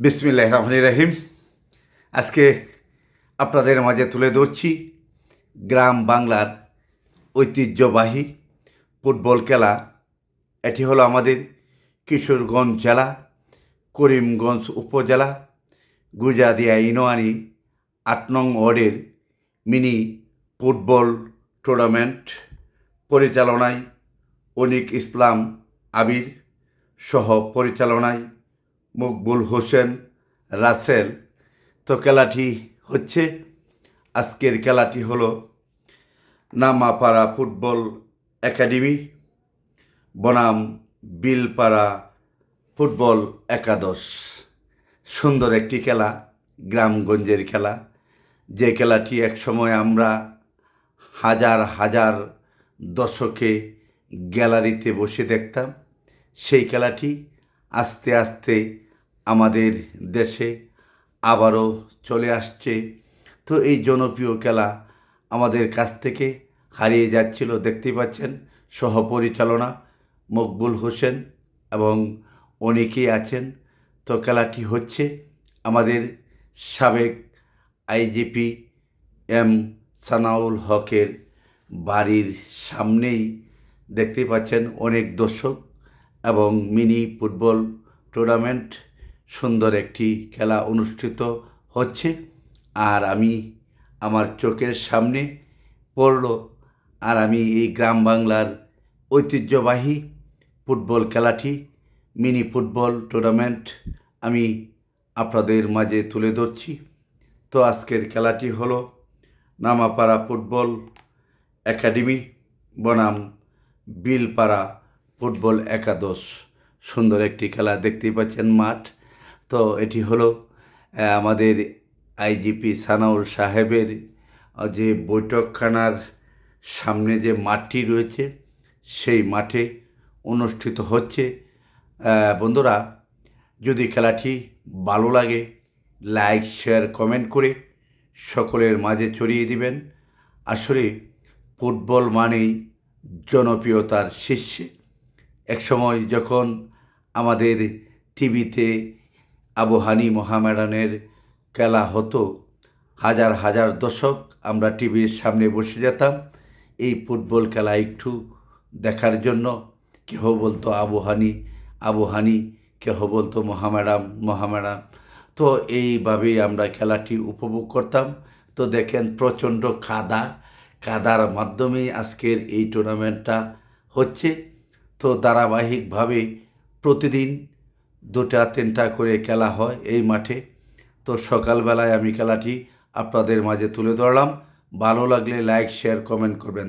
বিসমিল্লাহ রহমান রাহিম। আজকে আপনাদের মাঝে তুলে ধরছি গ্রাম বাংলার ঐতিহ্যবাহী ফুটবল খেলা। এটি হলো আমাদের কিশোরগঞ্জ জেলা, করিমগঞ্জ উপজেলা গুজাদিয়া ইনোয়ানি আট নং ওয়ার্ডের মিনি ফুটবল টুর্নামেন্ট পরিচালনায় অনিক ইসলাম আবির সহ পরিচালনায় মকবুল হোসেন, রাসেল। তো খেলাটি হচ্ছে, আজকের খেলাটি হলো নামাপাড়া ফুটবল একাডেমি, বনাম বিলপাড়া ফুটবল একাদশ। সুন্দর একটি খেলা, গ্রামগঞ্জের খেলা। যে খেলাটি একসময় আমরা হাজার হাজার দশকে গ্যালারিতে বসে দেখতাম, সেই খেলাটি আস্তে আস্তে আমাদের দেশে আবারও চলে আসছে। তো এই জনপ্রিয় খেলা আমাদের কাছ থেকে হারিয়ে যাচ্ছিল, দেখতেই পাচ্ছেন, সহপরিচালনা মকবুল হোসেন এবং অনেকেই আছেন। তো খেলাটি হচ্ছে আমাদের সাবেক আইজিপি এম সানাউল হকের বাড়ির সামনেই। দেখতে পাচ্ছেন, অনেক দর্শক এবং মিনি ফুটবল টুর্নামেন্ট সুন্দর একটি খেলা অনুষ্ঠিত হচ্ছে। আর আমি আমার চোখের সামনে পড়ল আর আমি এই গ্রাম বাংলার ঐতিহ্যবাহী ফুটবল খেলাটি, মিনি ফুটবল টুর্নামেন্ট আমি আপনাদের মাঝে তুলে ধরছি। তো আজকের খেলাটি হলো নামাপাড়া ফুটবল একাডেমি, বনাম বিলপাড়া ফুটবল একাদশ। সুন্দর একটি খেলা দেখতেই পাচ্ছেন মাঠ। তো এটি হলো আমাদের আইজিপি সানাউল সাহেবের যে বৈঠকখানার সামনে যে মাঠটি রয়েছে, সেই মাঠে অনুষ্ঠিত হচ্ছে। বন্ধুরা, যদি খেলাটি ভালো লাগে, লাইক, শেয়ার, কমেন্ট করে সকলের মাঝে ছড়িয়ে দিবেন। আসলে ফুটবল মানেই জনপ্রিয়তার শীর্ষে। একসময় যখন আমাদের টিভিতে আবহানি মোহামেডানের খেলা হতো। হাজার হাজার দশক আমরা টিভির সামনে বসে যেতাম। এই ফুটবল খেলা একটু দেখার জন্য কেহ বলতো আবহানি আবহানি কেহ বলতো মোহামেডাম মোহামেডাম তো এইভাবেই আমরা খেলাটি উপভোগ করতাম। তো দেখেন প্রচণ্ড কাদা, কাদার মাধ্যমেই আজকের এই টুর্নামেন্টটা হচ্ছে। তো ধারাবাহিকভাবে প্রতিদিন দুটা, তিনটা করে খেলা হয় এই মাঠে। তো সকালবেলায় আমি খেলাটি আপনাদের মাঝে তুলে ধরলাম। ভালো লাগলে লাইক শেয়ার কমেন্ট করবেন।